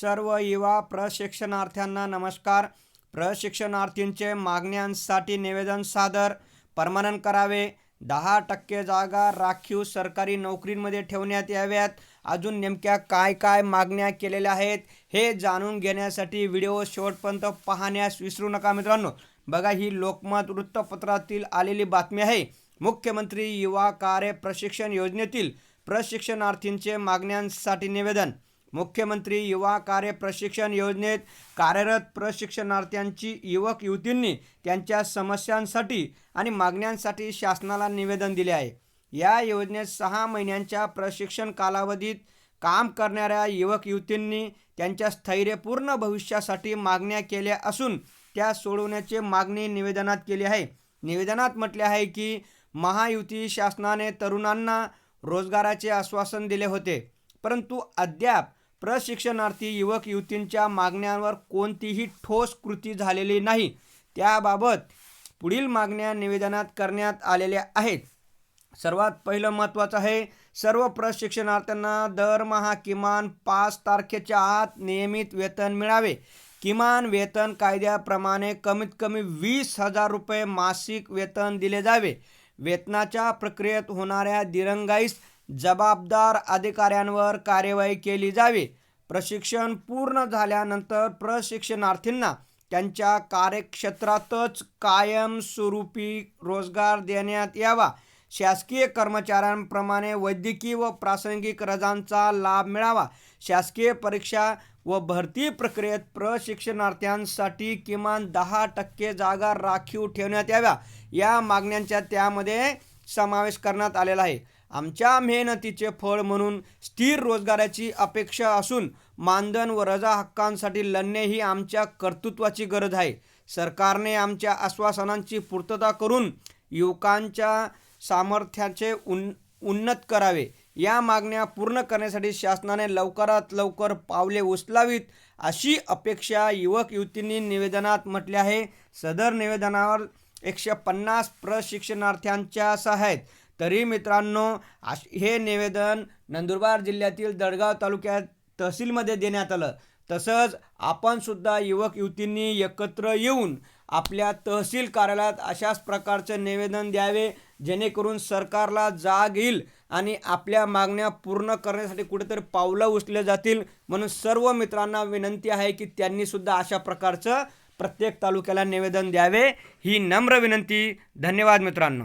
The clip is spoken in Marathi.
सर्व युवा प्रशिक्षणार्थ्यांना नमस्कार. प्रशिक्षणार्थींचे मागण्यांसाठी निवेदन सादर. परमानन करावे. दहा टक्के जागा राखीव सरकारी नोकरींमध्ये ठेवण्यात याव्यात. अजून नेमक्या काय काय मागण्या केलेल्या आहेत हे जाणून घेण्यासाठी व्हिडिओ शेवटपर्यंत पाहण्यास विसरू नका मित्रांनो. बघा ही लोकमत वृत्तपत्रातील आलेली बातमी आहे. मुख्यमंत्री युवा कार्य प्रशिक्षण योजनेतील प्रशिक्षणार्थींचे मागण्यांसाठी निवेदन. मुख्यमंत्री युवा कार्य प्रशिक्षण योजनेत कार्यरत प्रशिक्षणार्थ्यांची युवक युवतींनी त्यांच्या समस्यांसाठी आणि मागण्यांसाठी शासनाला निवेदन दिले आहे. या योजनेत सहा महिन्यांच्या प्रशिक्षण कालावधीत काम करणाऱ्या युवक युवतींनी त्यांच्या स्थैर्यपूर्ण भविष्यासाठी मागण्या केल्या असून त्या सोडवण्याची मागणी निवेदनात केली आहे. निवेदनात म्हटले आहे की महायुती शासनाने तरुणांना रोजगाराचे आश्वासन दिले होते परंतु अद्याप प्रशिक्षणार्थी युवक युवतींच्या मागण्यांवर कोणतीही ठोस कृती झालेली नाही. त्याबाबत पुढील मागण्या निवेदनात करण्यात आलेल्या आहेत. सर्वात पहिलं महत्त्वाचं आहे सर्व प्रशिक्षणार्थ्यांना दरमहा किमान पाच तारखेच्या आत नियमित वेतन मिळावे. किमान वेतन कायद्याप्रमाणे कमीत कमी वीस हजार रुपये मासिक वेतन दिले जावे. वेतनाच्या प्रक्रियेत होणाऱ्या दिरंगाईस जबाबदार अधिकाऱ्यांवर कार्यवाही केली जावी. प्रशिक्षण पूर्ण झाल्यानंतर प्रशिक्षणार्थींना त्यांच्या कार्यक्षेत्रातच कायमस्वरूपी रोजगार देण्यात यावा. शासकीय कर्मचाऱ्यांप्रमाणे वैद्यकीय व प्रासंगिक रजांचा लाभ मिळावा. शासकीय परीक्षा व भरती प्रक्रियेत प्रशिक्षणार्थ्यांसाठी किमान दहा टक्के जागा राखीव ठेवण्यात याव्या. या मागण्यांच्या त्यामध्ये समावेश करण्यात आलेला आहे. आमच्या मेहनतीचे फळ म्हणून स्थिर रोजगाराची अपेक्षा असून मानधन व रजा हक्कांसाठी लढणे ही आमच्या कर्तृत्वाची गरज आहे. सरकारने आमच्या आश्वासनांची पूर्तता करून युवकांच्या सामर्थ्याचे उन उन्नत करावे. या मागण्या पूर्ण करण्यासाठी शासनाने लवकरात लवकर पावले उचलावीत अशी अपेक्षा युवक युवतींनी निवेदनात म्हटले आहे. सदर निवेदनावर एकशे पन्नास प्रशिक्षणार्थ्यांच्या आहेत तरी मित्रांनो अश हे निवेदन नंदुरबार जिल्ह्यातील दडगाव तालुक्यात तहसीलमध्ये देण्यात आलं. तसंच आपणसुद्धा युवक युवतींनी एकत्र येऊन आपल्या तहसील कार्यालयात अशाच प्रकारचं निवेदन द्यावे जेणेकरून सरकारला जाग येईल आणि आपल्या मागण्या पूर्ण करण्यासाठी कुठेतरी पावलं उचलले जातील. म्हणून सर्व मित्रांना विनंती आहे की त्यांनीसुद्धा अशा प्रकारचं प्रत्येक तालुक्याला निवेदन द्यावे ही नम्र विनंती. धन्यवाद मित्रांनो.